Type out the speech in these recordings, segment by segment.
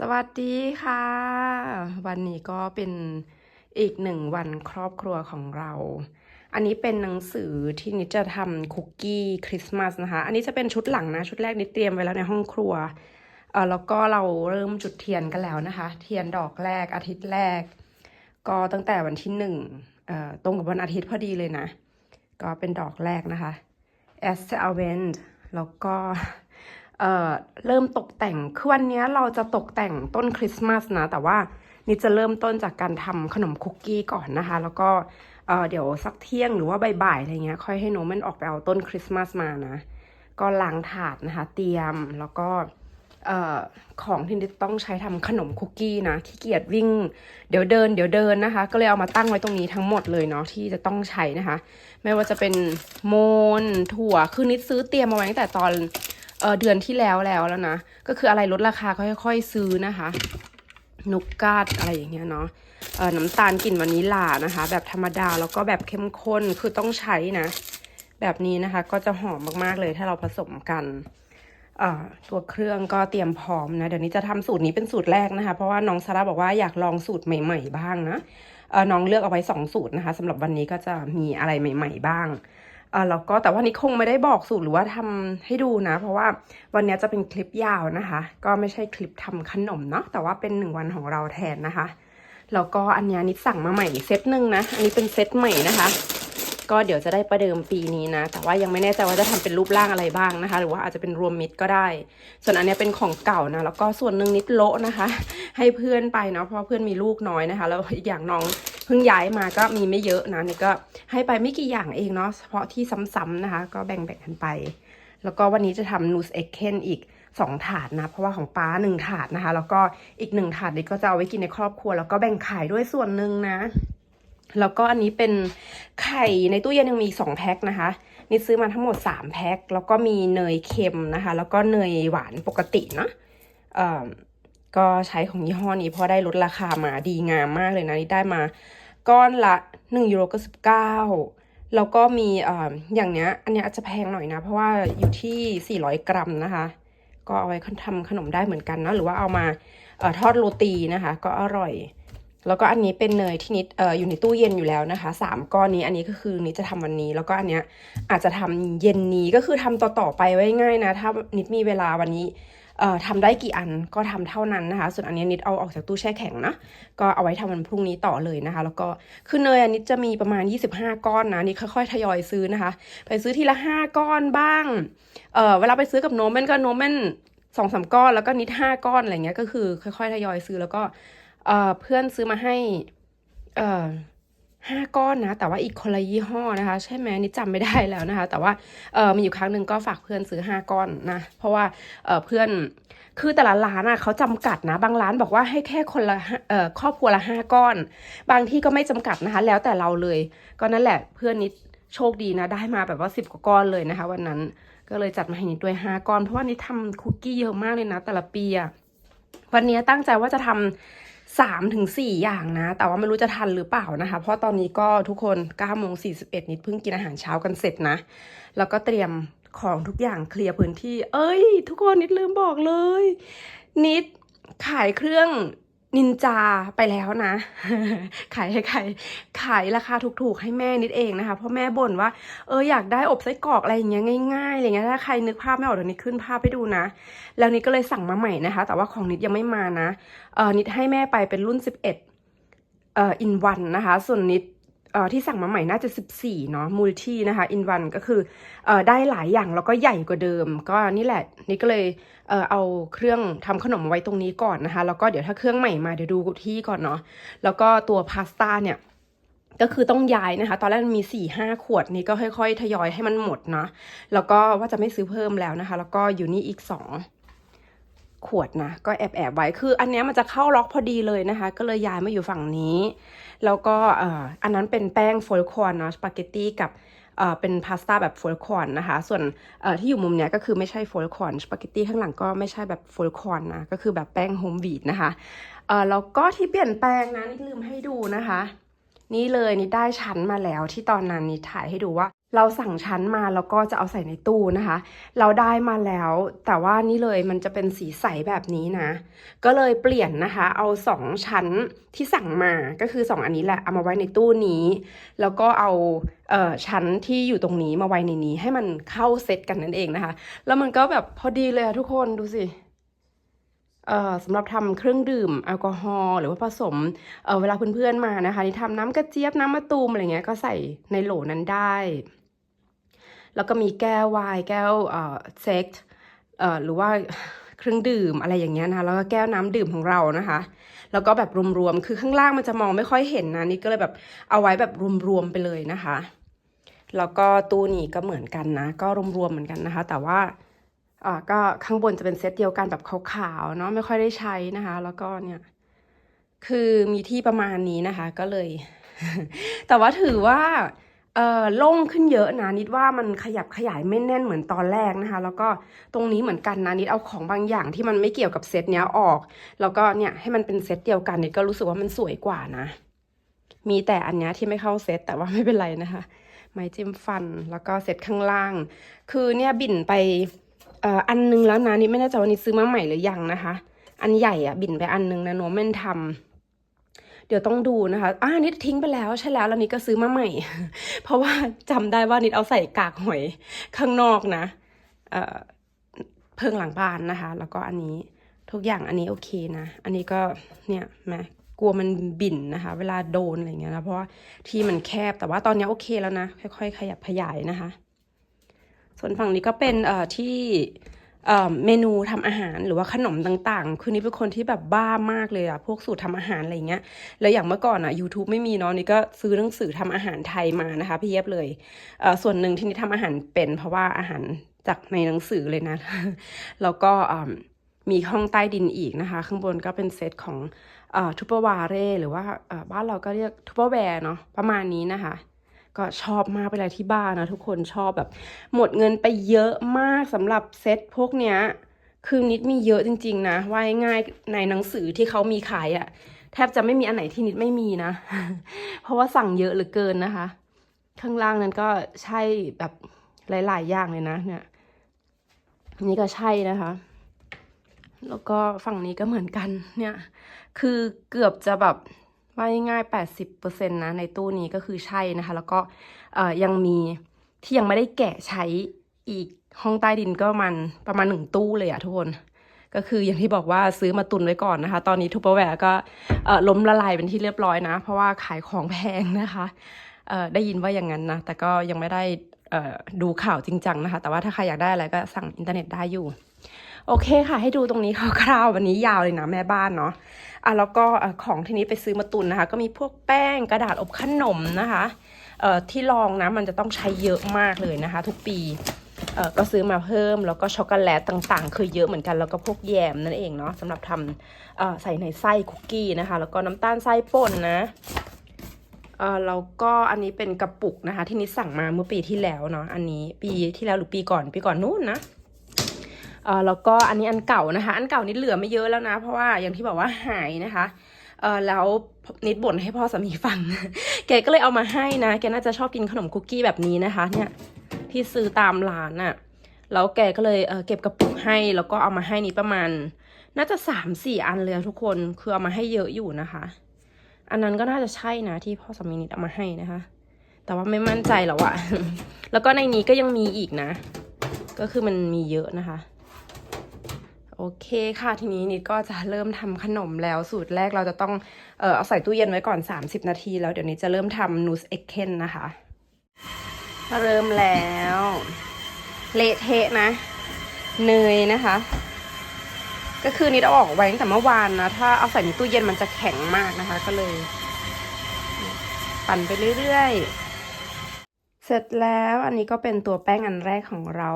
สวัสดีค่ะ วันนี้ก็เป็นอีกหนึ่งวันครอบครัวของเรา อันนี้เป็นหนังสือที่นิดจะทำคุกกี้คริสต์มาสนะคะ อันนี้จะเป็นชุดหลังนะ ชุดแรกนิดเตรียมไว้แล้วในห้องครัวเออแล้วก็เราเริ่มจุดเทียนกันแล้วนะคะ เทียนดอกแรกอาทิตย์แรก ก็ตั้งแต่วันที่หนึ่งเอ่อตรงกับวันอาทิตย์พอดีเลยนะ ก็เป็นดอกแรกนะคะ a s t a v e n t แล้วก็ เอ่อเริ่มตกแต่ง คือวันนี้เราจะตกแต่งต้นคริสต์มาสนะ แต่ว่านี่จะเริ่มต้นจากการทำขนมคุกกี้ก่อนนะคะ แล้วก็เเดี๋ยวสักเที่ยงหรือว่าบ่ายๆอะไรเงี้ย ค่อยให้โนมันออกไปเอาต้นคริสต์มาสมานะ ก็ล้างถาดนะคะ เตรียม แล้วก็ออของที่นิดต้องใช้ทำขนมคุกกี้นะ ขี้เกียจวิ่ง เดี๋ยวเดิน เดี๋ยวเดินนะคะ ก็เลยเอามาตั้งไว้ตรงนี้ทั้งหมดเลยเนาะที่จะต้องใช้นะคะ ไม่ว่าจะเป็นโมนถั่ว คือนิดซื้อเตรียมมาไว้ตั้งแต่ตอน เเดือนที่แล้วแล้วแล้วนะ ก็คืออะไรลดราคาค่อยๆซื้อนะคะนุกกาดอะไรอย่างเงี้ยเนาะน้ำตาลกลิ่นวานิลลานะคะ แบบธรรมดาแล้วก็แบบเข้มข้นคือต้องใช้นะ แบบนี้นะคะก็จะหอมมากๆเลยถ้าเราผสมกันตัวเครื่องก็เตรียมพร้อมนะเดี๋ยวนี้จะทำสูตรนี้เป็นสูตรแรกนะคะ เพราะว่าน้องซาร่าบอกว่าอยากลองสูตรใหม่ ๆ บ้างนะน้องเลือกเอาไว้สองสูตรนะคะสำหรับวันนี้ก็จะมีอะไรใหม่ ๆ บ้าง อ่อแล้วก็แต่ว่านี้คงไม่ได้บอกสูตรหรือว่าทำให้ดูนะ เพราะว่าวันนี้จะเป็นคลิปยาวนะคะ ก็ไม่ใช่คลิปทำขนมเนาะแต่ว่าเป็นหนึ่งวันของเราแทนนะคะแล้วก็อันนี้นิดสั่งมาใหม่เซตหนึ่งนะ อันนี้เป็นเซตใหม่นะคะ ก็เดี๋ยวจะได้ประเดิมปีนี้นะ แต่ว่ายังไม่แน่ใจว่าจะทำเป็นรูปร่างอะไรบ้างนะคะ หรือว่าอาจจะเป็นรวมมิตรก็ได้ ส่วนอันนี้เป็นของเก่านะ แล้วก็ส่วนหนึ่งนิดโละนะคะ ให้เพื่อนไปเนาะ เพราะเพื่อนมีลูกน้อยนะคะ แล้วอีกอย่างน้องเพิ่งย้ายมาก็มีไม่เยอะนะนี่ก็ให้ไปไม่กี่อย่างเองเนาะ เฉพาะที่ซ้ำๆนะคะ ก็แบ่งๆกันไป แล้วก็วันนี้จะทำนูสเอ็กเคนอีก2ถาดนะ เพราะว่าของป้าหนึ่งถาดนะคะ แล้วก็อีกหนึ่งถาดนี้ก็จะเอาไว้กินในครอบครัว แล้วก็แบ่งขายด้วยส่วนหนึ่งนะ แล้วก็อันนี้เป็นไข่ในตู้เย็นยังมีสองแพ็คนะคะนี่ซื้อมาทั้งหมด3แพ็คแล้วก็มีเนยเค็มนะคะ แล้วก็เนยหวานปกตินะเอ่อก็ใช้ของยี่ห้อนี้เพราะได้ลดราคามาดีงามมากเลยนะนี่ได้มาก้อนละ1ยูโรก็19แล้วก็มีเอ่ออย่างเนี้ย อันเนี้ยอาจจะแพงหน่อยนะ เพราะว่าอยู่ที่ 400 กรัมนะคะ ก็เอาไว้ทำขนมได้เหมือนกันนะ หรือว่าเอามาเอ่อทอดโรตีนะคะ ก็อร่อย แล้วก็อันนี้เป็นเนยที่นิดออยู่ในตู้เย็นอยู่แล้วนะคะสามก้อนนี้อันนี้ก็คือนิดจะทำวันนี้ แล้วก็อันเนี้ยอาจจะทำเย็นนี้ก็คือทำต่อต่อๆไปไว้ง่ายนะ ถ้านิดมีเวลาวันนี้ทำได้กี่อันก็ทำเท่านั้นนะคะ ส่วนอันนี้นิดเอาออกจากตู้แช่แข็งนะ ก็เอาไว้ทำวันพรุ่งนี้ต่อเลยนะคะ แล้วก็คือเนยอันนี้จะมีประมาณ 25 ก้อนนะนี่ค่อยๆทยอยซื้อนะคะ ไปซื้อทีละ 5 ก้อนบ้างเออเวลาไปซื้อกับโนมเมนก็โนมเมนสองสามก้อนแล้วก็นิดห้าก้อนอะไรเงี้ยก็คือค่อยๆทยอยซื้อแล้วก็ เออเพื่อนซื้อมาให้เออห้าก้อนนะ แต่ว่าอีกคนละยี่ห้อนะคะ ใช่ไหมนิดจำไม่ได้แล้วนะคะ แต่ว่าเออมีอยู่ครั้งหนึ่งก็ฝากเพื่อนซื้อห้าก้อนนะ เพราะว่าเออเพื่อนคือแต่ละร้านอะเขาจำกัดนะ บางร้านบอกว่าให้แค่คนละเอ่อครอบครัวละห้าก้อน บางที่ก็ไม่จำกัดนะคะ แล้วแต่เราเลย ก็นั่นแหละเพื่อนนิดโชคดีนะได้มาแบบว่าสิบกว่าก้อนเลยนะคะ วันนั้นก็เลยจัดมาให้นิดด้วยห้าก้อน เพราะว่านิดทำคุกกี้เยอะมากเลยนะ แต่ละปีอะวันนี้ตั้งใจว่าจะทำสา มถึงสี่อย่างนะ แต่ว่าไม่รู้จะทันหรือเปล่านะคะ เพราะตอนนี้ก็ทุกคนเก้าโมงสี่สิบเอ็ดนิดเพิ่งกินอาหารเช้ากันเสร็จนะ แล้วก็เตรียมของทุกอย่างเคลียร์พื้นที่ เอ้ย ทุกคนนิดลืมบอกเลย นิดขายเครื่อง นินจาไปแล้วนะ ขายให้ใครขายราคาถูกๆให้แม่นิดเองนะคะ เพราะแม่บ่นว่าเอออยากได้อบไส้กรอกอะไรอย่างเงี้ยง่ายๆอะไรเงี้ยถ้าใครนึกภาพไม่ออกเดี๋ยวนิดขึ้นภาพให้ดูนะ แล้วนิดก็เลยสั่งมาใหม่นะคะ แต่ว่าของนิดยังไม่มานะเออนิดให้แม่ไปเป็นรุ่น 11เอ่ออินวันนะคะ ส่วนนิด ที่สั่งมาใหม่น่าจะ 14 เนาะมูลที่นะคะอินวันก็คืออได้หลายอย่างแล้วก็ใหญ่กว่าเดิม ก็นี่แหละ นี่ก็เลยเออเอาเครื่องทำขนมไว้ตรงนี้ก่อนนะคะ แล้วก็เดี๋ยวถ้าเครื่องใหม่มาเดี๋ยวดูที่ก่อนเนาะแล้วก็ตัวพาสต้าเนี่ยก็คือต้องย้ายนะคะ ตอนแรกมันมี4ี่ห้าขวดนี้ก็ค่อย ๆ ทยอยให้มันหมดเนาะแล้วก็ว่าจะไม่ซื้อเพิ่มแล้วนะคะ แล้วก็อยู่นี่อีก 2 ขวดนะ ก็แอบแอบไว้คือ อันนี้มันจะเข้าล็อกพอดีเลยนะคะ ก็เลยย้ายมาอยู่ฝั่งนี้ แล้วก็อันนั้นเป็นแป้งโฟลคอนเนาะสปาเกตตี้กับเป็นพาสต้าแบบโฟลคอนนะคะ ส่วนที่อยู่มุมเนี้ยก็คือไม่ใช่โฟลคอนสปาเกตตี้ข้างหลังก็ไม่ใช่แบบโฟลคอนนะ ก็คือแบบแป้งโฮมวีดนะคะแล้วก็ที่เปลี่ยนแปลงนะนี่ลืมให้ดูนะคะ นี่เลยนี่ได้ชั้นมาแล้วที่ตอนนั้นนี่ถ่ายให้ดูว่า เราสั่งชั้นมาแล้วก็จะเอาใส่ในตู้นะคะ เราได้มาแล้ว แต่ว่านี่เลยมันจะเป็นสีใสแบบนี้นะ ก็เลยเปลี่ยนนะคะ เอาสองชั้นที่สั่งมาก็คือสองอันนี้แหละเอามาไว้ในตู้นี้ แล้วก็เอาเอ่อชั้นที่อยู่ตรงนี้มาไว้ในนี้ ให้มันเข้าเซตกันนั่นเองนะคะ แล้วมันก็แบบพอดีเลยอะทุกคนดูสิเอ่อสำหรับทำเครื่องดื่มแอลกอฮอล์หรือว่าผสมเออเวลาเพื่อนๆมานะคะ นี่ทำน้ำกระเจี๊ยบน้ำมะตูมอะไรเงี้ยก็ใส่ในโหลนั้นได้ แล้วก็มีแก้วไวน์แก้วเอ่อเซ็กเอ่อหรือว่าเครื่องดื่มอะไรอย่างเงี้ยนะคะแล้วก็แก้วน้ำดื่มของเรานะคะ แล้วก็แบบรวมๆคือข้างล่างมันจะมองไม่ค่อยเห็นนะนี่ก็เลยแบบเอาไว้แบบรวมๆไปเลยนะคะ แล้วก็ตู้นี้ก็เหมือนกันนะ ก็รวมๆเหมือนกันนะคะ แต่ว่าอ่าก็ข้างบนจะเป็นเซตเดียวกันแบบขาวๆเนาะไม่ค่อยได้ใช้นะคะ แล้วก็เนี่ยคือมีที่ประมาณนี้นะคะ ก็เลย แต่ว่าถือว่า เอ่อโล่งขึ้นเยอะนะนิดว่ามันขยับขยายไม่แน่นเหมือนตอนแรกนะคะ แล้วก็ตรงนี้เหมือนกันนะนิดเอาของบางอย่างที่มันไม่เกี่ยวกับเซตเนี้ยออก แล้วก็เนี่ยให้มันเป็นเซตเดียวกันนิดก็รู้สึกว่ามันสวยกว่านะ มีแต่อันเนี้ยที่ไม่เข้าเซตแต่ว่าไม่เป็นไรนะคะ ไม้จิ้มฟันแล้วก็เซตข้างล่าง คือเนี่ยบิ่นไปเอ่ออันนึงแล้วนะนี่ไม่แน่ใจว่านี่ซื้อมาใหม่หรือยังนะคะ อันใหญ่อะบิ่นไปอันนึงนะโนเมนทำ เดี๋ยวต้องดูนะคะอ่านิดทิ้งไปแล้วใช่แล้วแล้วนิดก็ซื้อมาใหม่ เพราะว่าจำได้ว่านิดเอาใส่กากหอยข้างนอกนะเอ่อเพิงหลังบ้านนะคะ แล้วก็อันนี้ทุกอย่างอันนี้โอเคนะ อันนี้ก็เนี่ยแมกลัวมันบิ่นนะคะ เวลาโดนอะไรเงี้ยนะเพราะว่าที่มันแคบแต่ว่าตอนนี้โอเคแล้วนะ ค่อยๆ ขยับขยายนะคะ ส่วนฝั่งนี้ก็เป็นเอ่อที่ เมนูทำอาหารหรือว่าขนมต่างๆ คือนี่เป็นคนที่แบบบ้ามากเลยอะพวกสูตรทำอาหารอะไรเงี้ย แล้วอย่างเมื่อก่อนอะ YouTube ไม่มีเนาะนี่ก็ซื้อหนังสือทำอาหารไทยมานะคะพี่เย็บเลยเส่วนหนึ่งที่นี่ทำอาหารเป็นเพราะว่าอาหารจากในหนังสือเลยนะ แล้วก็มีห้องใต้ดินอีกนะคะ ข้างบนก็เป็นเซตของทูเปอร์วาเร่หรือว่าบ้านเราก็เรียกทูเปอร์แวร์เนาะประมาณนี้นะคะ ก็ชอบมากเลาที่บ้านนะทุกคนชอบแบบ หมดเงินไปเยอะมากสำหรับเซ็ตพวกเนี้ย คือนิดมีเยอะจริง ๆ นะว่าง่ายในหนังสือที่เขามีขายอะแทบจะไม่มีอันไหนที่นิดไม่มีนะ เพราะว่าสั่งเยอะเหลือเกินนะคะ ข้างล่างนั้นก็ใช่แบบหลาย ๆ อย่างเลยนะ เนี่ยนนี้ก็ใช่นะคะ แล้วก็ฝั่งนี้ก็เหมือนกัน เนี่ย คือเกือบจะแบบ ว่าง่ายๆแปดสิบเปอร์เซ็นต์นะในตู้นี้ก็คือใช่นะคะ แล้วก็ยังมีที่ยังไม่ได้แกะใช้อีกห้องใต้ดินก็มันประมาณหนึ่งตู้เลยอะทุกคน ก็คืออย่างที่บอกว่าซื้อมาตุนไว้ก่อนนะคะ ตอนนี้ทูเปอร์แวร์ก็ล้มละลายเป็นที่เรียบร้อยนะ เพราะว่าขายของแพงนะคะได้ยินว่าอย่างนั้นนะ แต่ก็ยังไม่ได้ดูข่าวจริงจังนะคะ แต่ว่าถ้าใครอยากได้อะไรก็สั่งอินเทอร์เน็ตได้อยู่ โอเคค่ะ ให้ดูตรงนี้คร่าวๆวันนี้ยาวเลยนะแม่บ้านเนาะอะแล้วก็ของที่นี้ไปซื้อมาตุนนะคะ ก็มีพวกแป้งกระดาษอบขนมนะคะเอ่อที่ลองนะมันจะต้องใช้เยอะมากเลยนะคะ ทุกปีเอ่อก็ซื้อมาเพิ่มแล้วก็ช็อกโกแลตต่างๆ คือเยอะเหมือนกันแล้วก็พวกแยมนั่นเองเนาะสำหรับทำเอ่อใส่ในไส้คุกกี้นะคะ แล้วก็น้ำตาลไส้ป่นนะเออแล้วก็อันนี้เป็นกระปุกนะคะ ที่นิดสั่งมาเมื่อปีที่แล้วเนาะอันนี้ปีที่แล้วหรือปีก่อนปีก่อนนู้นนะ เออแล้วก็อันนี้อันเก่านะคะ อันเก่านิดเหลือไม่เยอะแล้วนะ เพราะว่าอย่างที่บอกว่าหายนะคะเออแล้วนิดบ่นให้พ่อสามีฟัง แกก็เลยเอามาให้นะ แกน่าจะชอบกินขนมคุกกี้แบบนี้นะคะ เนี่ยที่ซื้อตามร้านน่ะแล้วแกก็เลยเเก็บกระปุกให้แล้วก็เอามาให้นิดประมาณ น่าจะสามสี่อันเลยอทุกคนคือเอามาให้เยอะอยู่นะคะ อันนั้นก็น่าจะใช่นะที่พ่อสามีนิดเอามาให้นะคะ แต่ว่าไม่มั่นใจแล้วอะแล้วก็ในนี้ก็ยังมีอีกนะ ก็คือมันมีเยอะนะคะ โอเคค่ะ ทีนี้นิดก็จะเริ่มทำขนมแล้วสูตรแรกเราจะต้องเออเอาใส่ตู้เย็นไว้ก่อน 30 นาที แล้วเดี๋ยวนี้จะเริ่มทำนูสเอ็กเคนนะคะ เริ่มแล้ว เละเทะนะ เนยนะคะ ก็คือนิดเอาออกไว้ตั้งแต่เมื่อวานนะ ถ้าเอาใส่ในตู้เย็นมันจะแข็งมากนะคะ ก็เลย ปั่นไปเรื่อยๆ เสร็จแล้วอันนี้ก็เป็นตัวแป้งอันแรกของเรา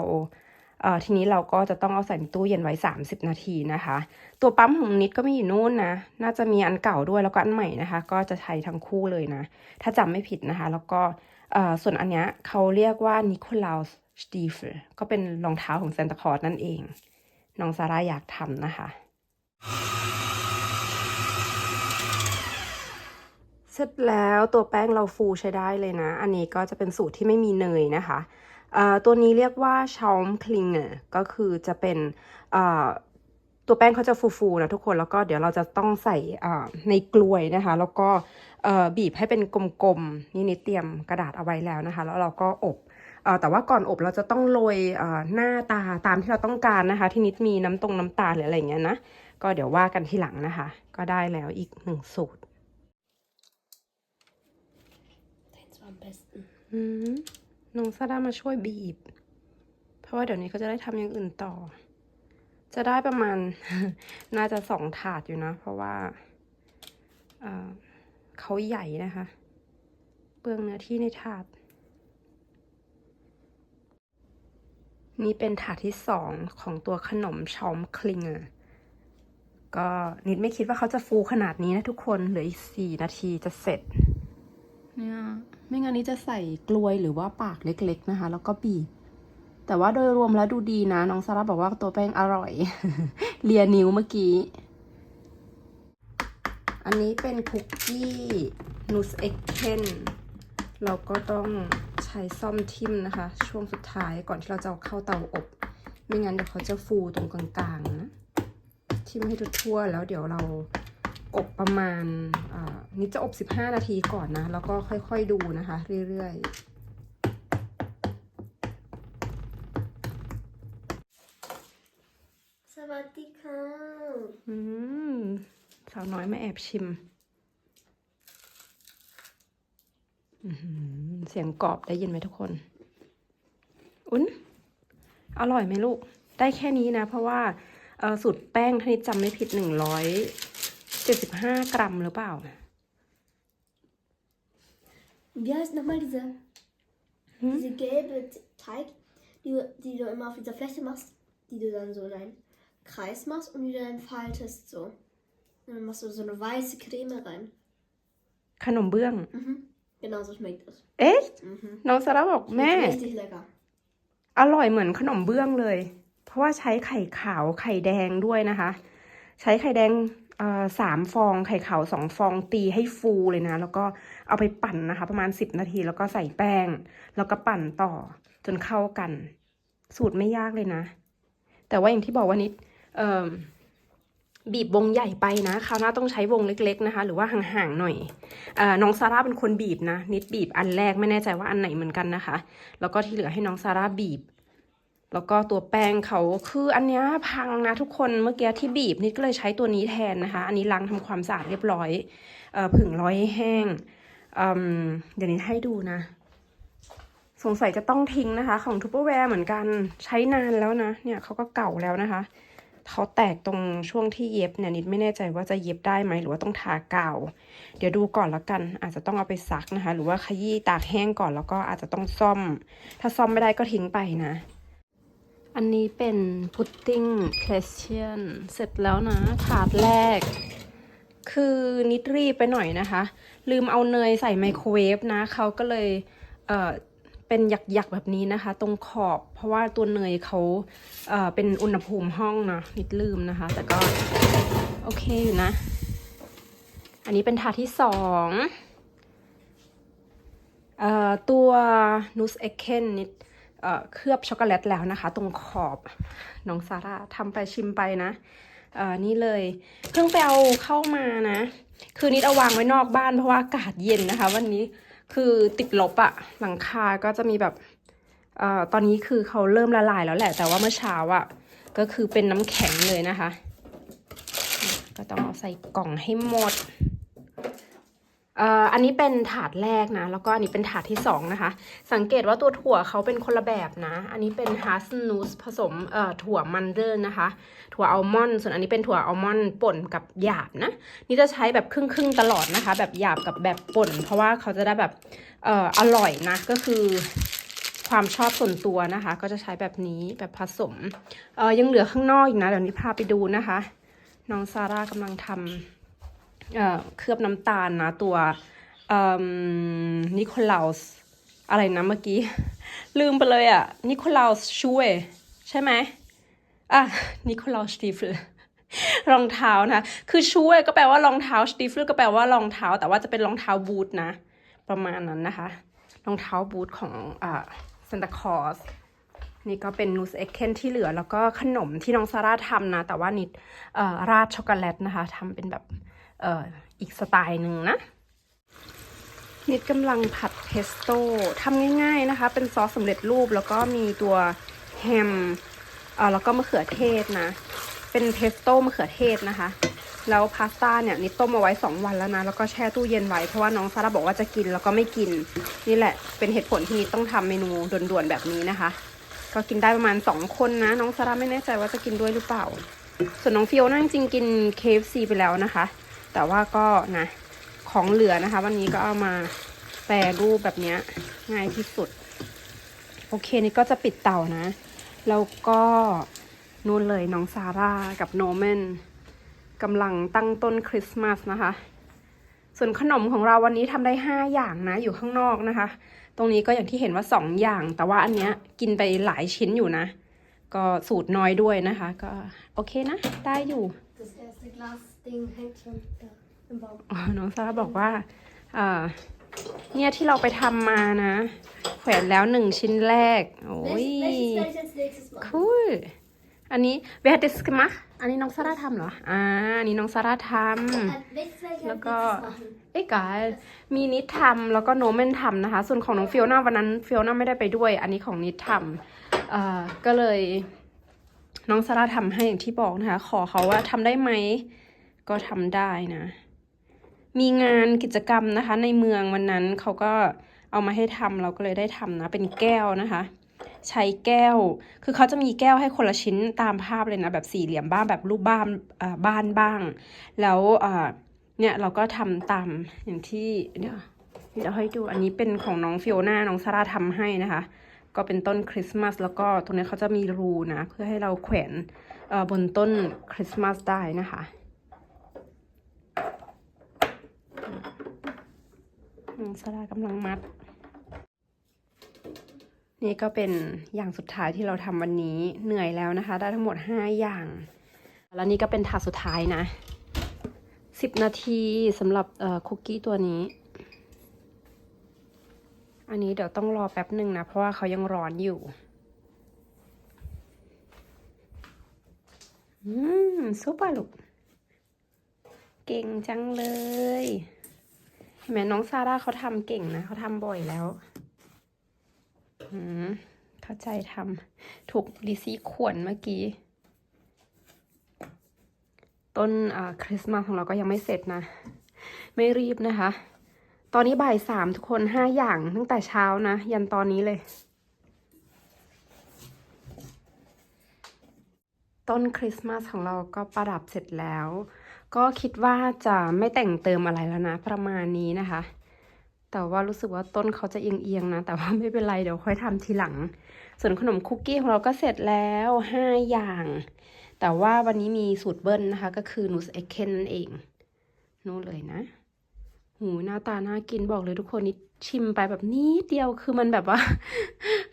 ทีนี้เราก็จะต้องเอาใส่ในตู้เย็นไว้ 30 นาทีนะคะ ตัวปั๊มของนิดก็มีอยู่นู่นนะ น่าจะมีอันเก่าด้วยแล้วก็อันใหม่นะคะ ก็จะใช้ทั้งคู่เลยนะ ถ้าจำไม่ผิดนะคะ แล้วก็ส่วนอันเนี้ยเขาเรียกว่านิโคลาสสตีฟก็เป็นรองเท้าของซนตาคลอสนั่นเอง น้องซาร่าอยากทำนะคะ เสร็จแล้วตัวแป้งเราฟูใช้ได้เลยนะ อันนี้ก็จะเป็นสูตรที่ไม่มีเนยนะคะ ตัวนี้เรียกว่าชอมคลิงเนอร์ก็คือจะเป็นเอ่อตัวแป้งเขาจะฟูๆนะทุกคนแล้วก็เดี๋ยวเราจะต้องใส่อ่าในกลวยนะคะ แล้วก็เอ่อบีบให้เป็นกลมๆนี่นิดเตรียมกระดาษเอาไว้แล้วนะคะ แล้วเราก็อบเอ่อแต่ว่าก่อนอบเราจะต้องโรยเอ่อหน้าตาตามที่เราต้องการนะคะ ที่นิดมีน้ำตรงน้ำตาลหรืออะไรอย่างเงี้ยนะก็เดี๋ยวว่ากันทีหลังนะคะ ก็ได้แล้วอีกหนึ่งสูตร Deins war am besten. อืม น้องซาด้ามาช่วยบีบ เพราะว่าเดี๋ยวนี้ก็จะได้ทำอย่างอื่นต่อ จะได้ประมาณ น่าจะสองถาดอยู่นะ เพราะว่าเเขาใหญ่นะคะ เปลืองเนื้อที่ในถาด นี่เป็นถาดที่สองของตัวขนมชอมคลิงออร์ก็นิดไม่คิดว่าเขาจะฟูขนาดนี้นะทุกคน เหลืออีกสี่นาทีจะเสร็จ เนี่ย ไม่งั้นนี้จะใส่กลวยหรือว่าปากเล็กๆนะคะ แล้วก็บีบ แต่ว่าโดยรวมแล้วดูดีนะ น้องซาร่าบอกว่าตัวแป้งอร่อย เลียนิ้วเมื่อกี้ อันนี้เป็นคุกกี้นูสเอ็กเคนเราก็ต้องใช้ซ่อมทิมนะคะ ช่วงสุดท้ายก่อนที่เราจะเอาเข้าเตาอบ ไม่งั้นเดี๋ยวเขาจะฟูตรงกลางๆนะทิมให้ทั่วๆแล้วเดี๋ยวเรา อบประมาณอ่านี่จะอบ 15 นาทีก่อนนะ แล้วก็ค่อยๆดูนะคะ เรื่อยสวัสดีค่ะๆอืมสาวน้อยมาแอบชิมอื้อหือเสียงกรอบได้ยินไหมทุกคน อุ้นอร่อยไหมลูก ได้แค่นี้นะ เพราะว่าเอ่อสูตรแป้งท่านี้จำไม่ผิดหนึ่งร้อย เจ็ดสิบห้ากรัมหรือเปล่า Wie heißt nochmal diese, Hm? diese gelbe Teig, die, du- die du immer auf dieser Fläche machst, die du dann so in einen Kreis machst und die du dann faltest so. Und dann machst du so eine weiße Creme rein. ขนมเบื้อง Mhm. Genau so schmeckt es. เอ๊ะ Mhm. น้องซาร่าบอก Schmeckt แม่ richtig lecker. อร่อยเหมือนขนมเบื้องเลย เพราะว่าใช้ไข่ขาวไข่แดงด้วยนะคะ ใช้ไข่แดงเอ่อ สามฟองไข่ขาวสองฟองตีให้ฟูเลยนะ แล้วก็เอาไปปั่นนะคะ ประมาณสิบนาทีแล้วก็ใส่แป้ง แล้วก็ปั่นต่อจนเข้ากัน สูตรไม่ยากเลยนะ แต่ว่าอย่างที่บอกว่านิดบีบวงใหญ่ไปนะคราวหน้าต้องใช้วงเล็ก ๆนะคะ หรือว่าห่างๆหน่อยอน้องซาร่าเป็นคนบีบนะ นิดบีบอันแรกไม่แน่ใจว่าอันไหนเหมือนกันนะคะ แล้วก็ที่เหลือให้น้องซาร่าบีบ แล้วก็ตัวแป้งเขาคืออันนี้พังนะทุกคนเมื่อกี้ที่บีบนิดก็เลยใช้ตัวนี้แทนนะคะ อันนี้ล้างทำความสะอาดเรียบร้อยเอผึ่งร้อยให้แห้งเดี๋ยวนี้ให้ดูนะ สงสัยจะต้องทิ้งนะคะ ของทูเปอร์แวร์เหมือนกันใช้นานแล้วนะ เนี่ยเขาก็เก่าแล้วนะคะเขาแตกตรงช่วงที่เย็บเนี่ยนิดไม่แน่ใจว่าจะเย็บได้ไหมหรือว่าต้องทากาว เดี๋ยวดูก่อนแล้วกัน อาจจะต้องเอาไปซักนะคะ หรือว่าขยี้ตากแห้งก่อนแล้วก็อาจจะต้องซ่อม ถ้าซ่อมไม่ได้ก็ทิ้งไปนะ อันนี้เป็นพุดดิ้งเคลเชียนเสร็จแล้วนะ ถาดแรก คือนิดรีบไปหน่อยนะคะ ลืมเอาเนยใส่ไมโครเวฟนะเขาก็เลยเออเป็นหยักๆแบบนี้นะคะ ตรงขอบ เพราะว่าตัวเนยเขาเออเป็นอุณหภูมิห้องนะนิดลืมนะคะ แต่ก็โอเคอยู่นะ อันนี้เป็นถาดที่สองเอ่อตัวนูสเอเคนนิด เเคลือบช็อกโกแลตแล้วนะคะ ตรงขอบน้องซาร่าทำไปชิมไปนะเออนี่เลยเพิ่งไปเอาเข้ามานะ คือนิดเอาวางไว้นอกบ้านเพราะว่าอากาศเย็นนะคะ วันนี้คือติดลบอะหลังคาก็จะมีแบบเอ่อตอนนี้คือเขาเริ่มละลายแล้วแหละ แต่ว่าเมื่อเช้าอะก็คือเป็นน้ำแข็งเลยนะคะ ก็ต้องเอาใส่กล่องให้หมด อันนี้เป็นถาดแรกนะ แล้วก็อันนี้เป็นถาดที่สองนะคะ สังเกตว่าตัวถั่วเขาเป็นคนละแบบนะ อันนี้เป็นฮัสนูสผสมถั่วมันเดิลนะคะ ถั่วอัลมอนด์ส่วนอันนี้เป็นถั่วอัลมอนด์ป่นกับหยาบนะ นี่จะใช้แบบครึ่งครึ่งๆตลอดนะคะ แบบหยาบกับแบบป่น เพราะว่าเขาจะได้แบบออร่อยนะ ก็คือความชอบส่วนตัวนะคะ ก็จะใช้แบบนี้แบบผสม ยังเหลือข้างนอกอีกนะ เดี๋ยวนี้พาไปดูนะคะ น้องซาร่ากำลังทำ เคลือบน้ำตาลนะ ตัวนิโคลาสอะไรนะเมื่อกี้ ลืมไปเลยอะนิโคลาสช่วยใช่ไหมอะนิโคลาสสตีฟลรองเท้านะคือช่วยก็แปลว่ารองเท้าสตีฟลก็แปลว่ารองเท้า แต่ว่าจะเป็นรองเท้าบูทนะ ประมาณนั้นนะคะ รองเท้าบูทของอ่าซานตาคอสนี่ก็เป็นนูสเอ็กเคนที่เหลือ แล้วก็ขนมที่น้องซาร่าทำนะ แต่ว่านิดราดช็อกโกแลตนะคะทำเป็นแบบ เอ่ออีกสไตล์หนึ่งนะนิดกำลังผัดเพสโต้ทำง่ายๆนะคะ เป็นซอสสำเร็จรูปแล้วก็มีตัวแฮมเอ่อแล้วก็มะเขือเทศนะ เป็นเพสโต้มะเขือเทศนะคะ แล้วพาสต้าเนี่ยนิดต้มเอาไว้ 2 วันแล้วนะ แล้วก็แช่ตู้เย็นไว้ เพราะว่าน้องซาร่าบอกว่าจะกินแล้วก็ไม่กิน นี่แหละเป็นเหตุผลที่นิดต้องทำเมนูด่วนๆแบบนี้นะคะ ก็กินได้ประมาณ 2 คนนะ น้องซาร่าไม่แน่ใจว่าจะกินด้วยหรือเปล่า ส่วนน้องฟิโอน่าจริงๆกิน KFC ไปแล้วนะคะ แต่ว่าก็นะของเหลือนะคะ วันนี้ก็เอามาแปรรูปแบบนี้ง่ายที่สุด โอเคนี่ก็จะปิดเตานะ แล้วก็นู่นเลยน้องซาร่ากับโนแมนกำลังตั้งต้นคริสต์มาสนะคะ ส่วนขนมของเราวันนี้ทำได้ 5 อย่างนะ อยู่ข้างนอกนะคะ ตรงนี้ก็อย่างที่เห็นว่า 2 อย่าง แต่ว่าอันเนี้ยกินไปหลายชิ้นอยู่นะ ก็สูตรน้อยด้วยนะคะ ก็โอเคนะ ได้อยู่ Das erste Glasding hängt schon da im Baum. อ๋อน้องซาร่าบอกว่าเอ่อเนี่ยที่เราไปทำมานะ แขวนแล้วหนึ่งชิ้นแรก โอ้ย Welches, welches werde ich als nächstes machen? cool อันนี้ wer hat das gemacht อันนี้น้องซาร่าทำเหรอ อ่า อันนี้น้องซาร่าท Äh, Welches werde ich als Logo. nächstes machen? ำเอ้กายมีนิดทำแล้วก็โนเมนทำนะคะ ส่วนของน้องฟิโอน่าวันนั้นฟิโอน่าไม่ได้ไปด้วย อันนี้ของนิดทำเอ่อก็เลย น้องซาร่าทำให้อย่างที่บอกนะคะ ขอเขาว่าทำได้ไหม ก็ทำได้นะ มีงานกิจกรรมนะคะ ในเมืองวันนั้นเขาก็เอามาให้ทำเราก็เลยได้ทำนะ เป็นแก้วนะคะ ใช้แก้ว คือเขาจะมีแก้วให้คนละชิ้นตามภาพเลยนะ แบบสี่เหลี่ยมบ้างแบบรูปบ้านอ่าบ้านบ้าง แล้วอ่าเนี่ยเราก็ทำตามอย่างที่เดี๋ยวเดี๋ยวให้ดูอันนี้เป็นของน้องฟิโอน่าน้องซาร่าทำให้นะคะ ก็เป็นต้นคริสต์มาสแล้วก็ตรงนี้เขาจะมีรูนะ เพื่อให้เราแขวนอ่อบนต้นคริสต์มาสได้นะคะ น้องซารากำลังมัด นี่ก็เป็นอย่างสุดท้ายที่เราทำวันนี้เหนื่อยแล้วนะคะ ได้ทั้งหมด 5 อย่าง แล้วนี่ก็เป็นถาดสุดท้ายนะ 10 นาทีสำหรับคุกกี้ตัวนี้ อันนี้เดี๋ยวต้องรอแป๊บหนึ่งนะ เพราะว่าเขายังร้อนอยู่อืมซุปอะลูก เก่งจังเลย เห็นไหมน้องซาร่าเขาทำเก่งนะเขาทำบ่อยแล้วอืมเข้าใจทำถูกลิซี่ขวนเมื่อกี้ ต้นอ่าคริสต์มาสของเราก็ยังไม่เสร็จนะ ไม่รีบนะคะ ตอนนี้บ่ายสามทุกคนห้าอย่างตั้งแต่เช้านะ ยันตอนนี้เลย ต้นคริสต์มาสของเราก็ประดับเสร็จแล้ว ก็คิดว่าจะไม่แต่งเติมอะไรแล้วนะ ประมาณนี้นะคะ แต่ว่ารู้สึกว่าต้นเขาจะเอียงๆนะ แต่ว่าไม่เป็นไรเดี๋ยวค่อยทำทีหลัง ส่วนขนมคุกกี้ของเราก็เสร็จแล้วห้าอย่าง แต่ว่าวันนี้มีสูตรเบิ้ลนะคะ ก็คือนูสเอเคนนั่นเอง นู่นเลยนะ หูหน้าตาน่ากินบอกเลยทุกคนนี่ชิมไปแบบนี้เดียวคือมันแบบว่า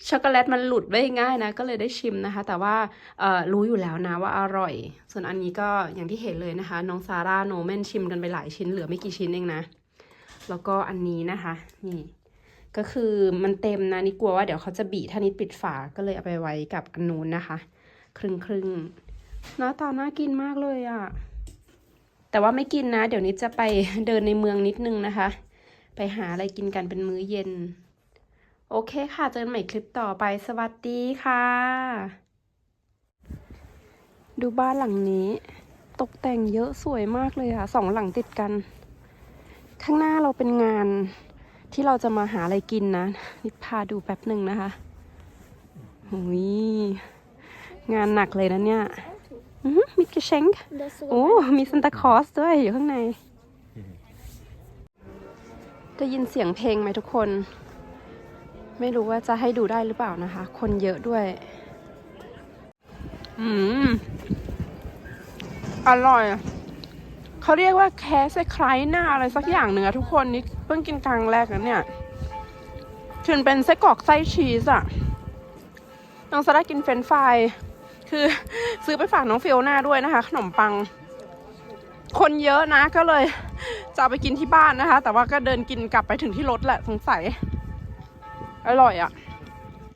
ช็อกโกแลตมันหลุดได้ง่ายนะ ก็เลยได้ชิมนะคะ แต่ว่าเออรู้อยู่แล้วนะว่าอร่อย ส่วนอันนี้ก็อย่างที่เห็นเลยนะคะ น้องซาร่าโนแมนชิมกันไปหลายชิ้นเหลือไม่กี่ชิ้นเองนะ แล้วก็อันนี้นะคะนี่ก็คือมันเต็มนะนี่กลัวว่าเดี๋ยวเขาจะบีถ้านิดปิดฝาก็เลยเอาไปไว้กับอันนู้นนะคะ ครึ่งครึ่งหน้าตาน่ากินมากเลยอะ่ะ แต่ว่าไม่กินนะ เดี๋ยวนี้จะไปเดินในเมืองนิดนึงนะคะ ไปหาอะไรกินกันเป็นมื้อเย็น โอเคค่ะ เจอกันใหม่คลิปต่อไปสวัสดีค่ะ ดูบ้านหลังนี้ ตกแต่งเยอะสวยมากเลยค่ะสองหลังติดกัน ข้างหน้าเราเป็นงานที่เราจะมาหาอะไรกินนะนิดพาดูแป๊บหนึ่งนะคะหุยงานหนักเลยนะเนี่ย อือหือมิดกระเชง Und das ist sogar โอ้มีซันตาคลอสด้วยอยู่ข้างใน ได้ยินเสียงเพลงไหมทุกคน ไม่รู้ว่าจะให้ดูได้หรือเปล่านะคะ คนเยอะด้วย อืม อร่อยเขาเรียกว่าแคสคล้ายหน้าอะไรสักอย่างหนึ่งอะทุกคนนี่เพิ่งกินครั้งแรกนะเนี่ยถึงเป็นไส้กรอกไส้ชีสอะน้องซาร่ากินเฟรนช์ฟราย คือซื้อไปฝากน้องฟิโอน่าด้วยนะคะ ขนมปัง คนเยอะนะก็เลยจะไปกินที่บ้านนะคะ แต่ว่าก็เดินกินกลับไปถึงที่รถแหละสงสัย อร่อยอะ่ะ